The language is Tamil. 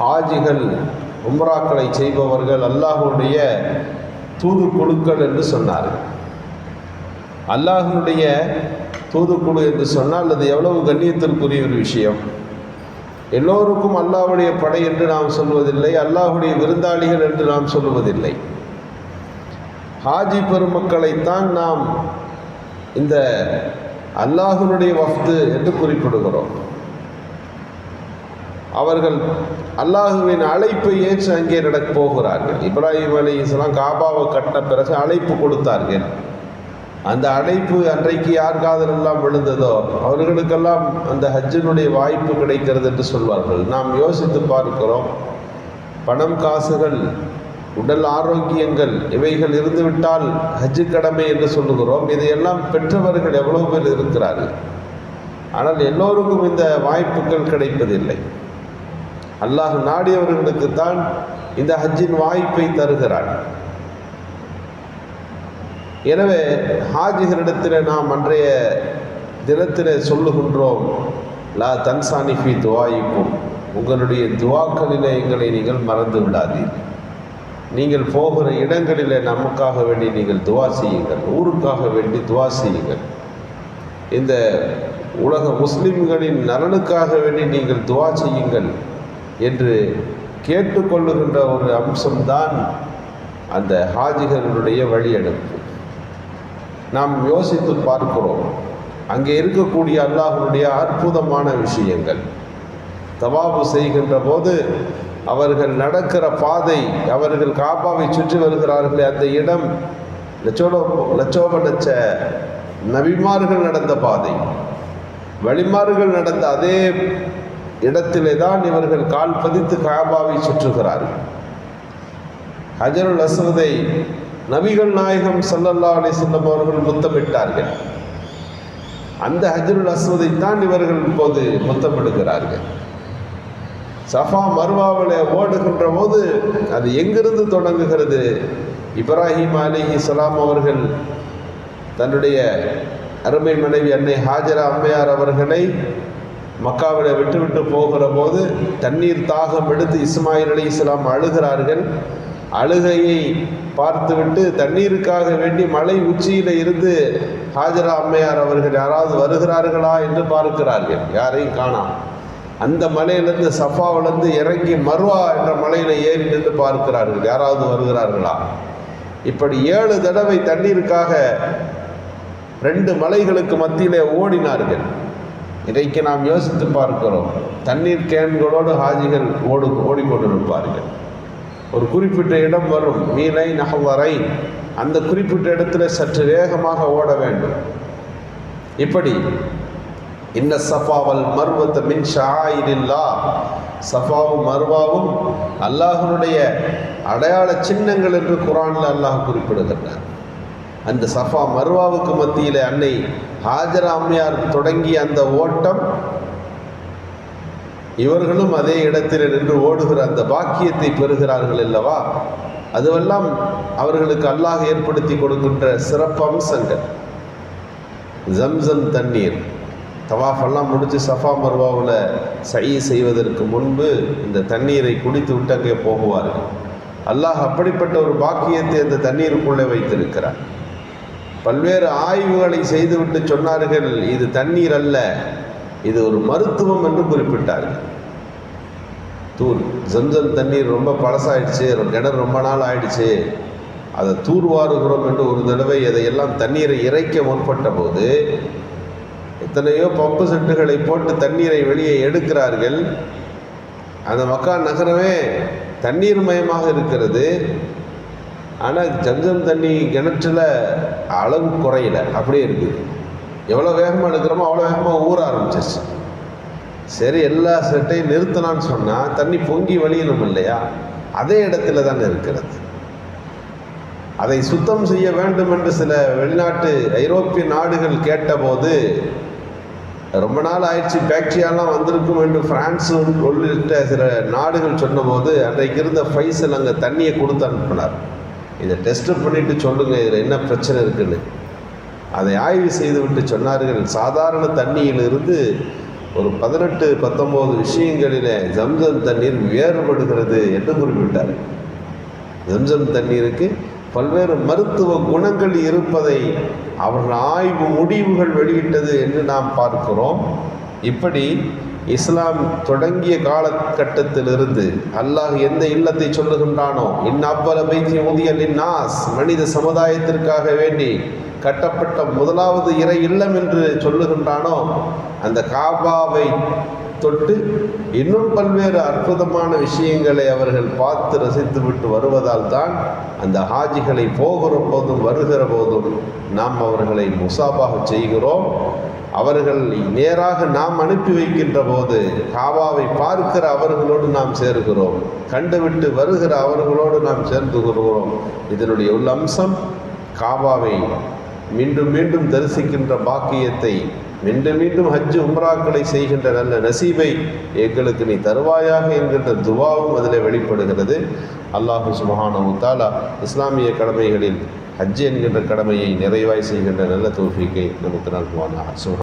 ஹாஜிகள் உம்ராக்களை செய்பவர்கள் அல்லாஹுடைய தூதுக்குழுக்கள் என்று சொன்னார்கள். அல்லாஹனுடைய தூதுக்குழு என்று சொன்னால் அது எவ்வளவு கண்ணியத்திற்குரிய ஒரு விஷயம். எல்லோருக்கும் அல்லாஹுடைய படை என்று நாம் சொல்வதில்லை அல்லாஹுடைய விருந்தாளிகள் என்று நாம் சொல்வதில்லை. ஹாஜி பெருமக்களைத்தான் நாம் இந்த அல்லாஹுனுடைய வஃப்து என்று குறிப்பிடுகிறோம். அவர்கள் அல்லாஹுவின் அழைப்பை ஏற்று அங்கே நடக்க போகிறார்கள். இப்ராஹிம் அலி இஸ்லாம் காபாவை கட்ட பிறகு அழைப்பு கொடுத்தார்கள். அந்த அழைப்பு அன்றைக்கு யார் காதலெல்லாம் விழுந்ததோ அவர்களுக்கெல்லாம் அந்த ஹஜ்ஜினுடைய வாய்ப்பு கிடைக்கிறது என்று சொல்வார்கள். நாம் யோசித்து பார்க்கிறோம். பணம் காசுகள் உடல் ஆரோக்கியங்கள் இவைகள் இருந்துவிட்டால் ஹஜ்ஜு கடமை என்று சொல்லுகிறோம். இதையெல்லாம் பெற்றவர்கள் எவ்வளவு பேர் இருக்கிறார்கள். ஆனால் எல்லோருக்கும் இந்த வாய்ப்புகள் கிடைப்பதில்லை. அல்லாஹ் நாடியவர்களுக்கு தான் இந்த ஹஜ்ஜின் வாய்ப்பை தருகிறான். எனவே ஹாஜிகளிடத்தில் நாம் அன்றைய தினத்தில் சொல்லுகின்றோம் லா தன்சானிஃபி துவாயிக்கும். உங்களுடைய துவாக்களில் எங்களை நீங்கள் மறந்து விடாதீர்கள் நீங்கள் போகிற இடங்களில் நமக்காக வேண்டி நீங்கள் துவா செய்யுங்கள் ஊருக்காக வேண்டி துவா செய்யுங்கள். இந்த உலக முஸ்லிம்களின் நலனுக்காக வேண்டி நீங்கள் துவா செய்யுங்கள். என்று கேட்டுக்கொள்ளுகின்ற ஒரு அம்சம்தான் அந்த ஹாஜிகளுடைய வழியெடுப்பு. நாம் யோசித்து பார்க்கிறோம். அங்கே இருக்கக்கூடிய அல்லாஹனுடைய அற்புதமான விஷயங்கள். தவாபு செய்கின்ற போது அவர்கள் நடக்கிற பாதை அவர்கள் காபாவை சுற்றி வருகிறார்களே அந்த இடம் லட்சோட லட்சோப லட்ச நபிமார்கள் நடந்த பாதை வழிமார்கள் நடந்த அதே இடத்திலே தான் இவர்கள் கால் பதித்து காபாவை சுற்றுகிறார்கள். ஹஜருல் அஸ்வதை நபிகள் நாயகம் சல்லல்லா அலி செல்லம் அவர்கள் முத்தமிட்டார்கள். அந்த ஹஜருல் அஸ்வதை தான் இவர்கள் இப்போது முத்தமிடுகிறார்கள். சஃபா மர்வாவில் ஓடுகின்ற போது அது எங்கிருந்து தொடங்குகிறது? இப்ராஹிம் அலிஹி சலாம் அவர்கள் தன்னுடைய அருமை மனைவி அன்னை ஹாஜரா அம்மையார் அவர்களை மக்காவில் விட்டுவிட்டு போகிற போது தண்ணீர் தாகம் எடுத்து இஸ்மாயில் அலி இஸ்லாம் அழுகிறார்கள். அழுகையை பார்த்துவிட்டு தண்ணீருக்காக வேண்டி மலை உச்சியில் இருந்து ஹாஜரா அம்மையார் அவர்கள் யாராவது வருகிறார்களா என்று பார்க்கிறார்கள். யாரையும் காணாம். அந்த மலையிலிருந்து சஃபாவிலிருந்து இறங்கி மர்வா என்ற மலையில் ஏறி நின்று பார்க்கிறார்கள். யாராவது வருகிறார்களா? இப்படி ஏழு தடவை தண்ணீருக்காக ரெண்டு மலைகளுக்கு மத்தியிலே ஓடினார்கள். இன்றைக்கு நாம் யோசித்து பார்க்கிறோம். தண்ணீர் கேன்களோடு ஹாஜிகள் ஓடு ஓடிக்கொண்டிருப்பார்கள். ஒரு குறிப்பிட்ட இடம் வரும் மீனை நகவரை அந்த குறிப்பிட்ட இடத்துல சற்று வேகமாக ஓட வேண்டும். இப்படி இன்ன சஃபாவல் மர்வத்த மின் ஷாயிரில்லா. சஃபாவும் மர்வாவும் அல்லாஹனுடைய அடையாள சின்னங்கள் என்று குரானில் அல்லாஹ் குறிப்பிடுகின்றார். அந்த சஃபா மர்வாவுக்கு மத்தியில் அன்னை ஹாஜரா அம்மையார் தொடங்கிய அந்த ஓட்டம் இவர்களும் அதே இடத்தில் நின்று ஓடுகிற அந்த பாக்கியத்தை பெறுகிறார்கள் அல்லவா? அதுவெல்லாம் அவர்களுக்கு அல்லாஹ் ஏற்படுத்தி கொடுக்கின்ற சிறப்பு அம்சங்கள். ஜம்சம் தண்ணீர். தவாஃபெல்லாம் முடித்து சஃபா மர்வாவில் சை செய்வதற்கு முன்பு இந்த தண்ணீரை குடித்து விட்டு அங்கே போகுவார்கள். அல்லாஹ் அப்படிப்பட்ட ஒரு பாக்கியத்தை அந்த தண்ணீருக்குள்ளே வைத்திருக்கிறார் பல்வேறு ஆய்வுகளை செய்துவிட்டு சொன்னார்கள் இது தண்ணீர் அல்ல இது ஒரு மருத்துவம் என்று குறிப்பிட்டார்கள். தூர் ஜம்சம் தண்ணீர் ரொம்ப பழசாயிடுச்சு கிணறு ரொம்ப நாள் ஆயிடுச்சு. அதை தூர்வாருகிறோம் என்று ஒரு தடவை அதையெல்லாம் தண்ணீரை இறைக்க முற்பட்ட போது எத்தனையோ பம்பு செட்டுகளை போட்டு தண்ணீரை வெளியே எடுக்கிறார்கள். அந்த மக்கா நகரமே தண்ணீர் மயமாக இருக்கிறது. ஆனால் ஜம்ஜம் தண்ணி கிணற்றில் அளவு குறையல. அப்படியே இருக்குது எவ்வளோ வேகமாக எடுக்கிறோமோ அவ்வளோ வேகமாக ஊற ஆரம்பிச்சிச்சு சரி எல்லா செட்டையும் நிறுத்தலான்னு சொன்னால் தண்ணி பொங்கி வழியணும் இல்லையா? அதே இடத்துல தான் இருக்கிறது. அதை சுத்தம் செய்ய வேண்டும் என்று சில வெளிநாட்டு ஐரோப்பிய நாடுகள் கேட்டபோது ரொம்ப நாள் ஆயிடுச்சு பேக்டீரியாலாம் வந்திருக்கும் என்று பிரான்ஸ் உள்ளிட்ட சில நாடுகள் சொன்னபோது அன்றைக்கு இருந்த ஃபைசல் அங்கே தண்ணியை கொடுத்து அனுப்பினார். இதை டெஸ்ட்டு பண்ணிவிட்டு சொல்லுங்கள் இதில் என்ன பிரச்சனை இருக்குன்னு. அதை ஆய்வு செய்துவிட்டு சொன்னார்கள். சாதாரண தண்ணியிலிருந்து ஒரு பதினெட்டு பத்தொம்போது விஷயங்களிலே ஜம்சம் தண்ணீர் வேறுபடுகிறது என்று குறிப்பிட்டார். ஜம்சம் தண்ணீருக்கு பல்வேறு மருத்துவ குணங்கள் இருப்பதை அவர்கள் ஆய்வு முடிவுகள் வெளியிட்டது என்று நாம் பார்க்கிறோம். இப்படி இஸ்லாம் தொடங்கிய காலகட்டத்திலிருந்து அல்லாஹ் எந்த இல்லத்தை சொல்லுகின்றானோ இந்நவ்வல பைத்தி உதியல் நாஸ் மனித சமுதாயத்திற்காக வேண்டி கட்டப்பட்ட முதலாவது இறை இல்லம் என்று சொல்லுகின்றானோ அந்த காபாவை தொட்டு இன்னும் பல்வேறு அற்புதமான விஷயங்களை அவர்கள் பார்த்து ரசித்துவிட்டு வருவதால் தான் அந்த ஹாஜிகளை போகிற போதும் வருகிற போதும் நாம் அவர்களை முசாபாக செய்கிறோம். அவர்கள் நேராக நாம் அனுப்பி வைக்கின்ற போது காவாவை பார்க்கிற அவர்களோடு நாம் சேர்கிறோம். கண்டுவிட்டு வருகிற அவர்களோடு நாம் சேர்ந்து கொள்கிறோம் இதனுடைய உள்ள அம்சம் காவாவை மீண்டும் மீண்டும் தரிசிக்கின்ற பாக்கியத்தை மீண்டும் மீண்டும் ஹஜ்ஜு உம்ராக்களை செய்கின்ற நல்ல நசீபை எங்களுக்கு நீ தருவாயாக என்கின்ற துவாவும் அதில் வெளிப்படுகிறது. அல்லாஹு சுபஹானஹு உத்தாலா இஸ்லாமிய கடமைகளில் ஹஜ் என்கின்ற கடமையை நிறைவாய் செய்கின்ற நல்ல தோல்விக்கை நமக்கு நல்குவானாக.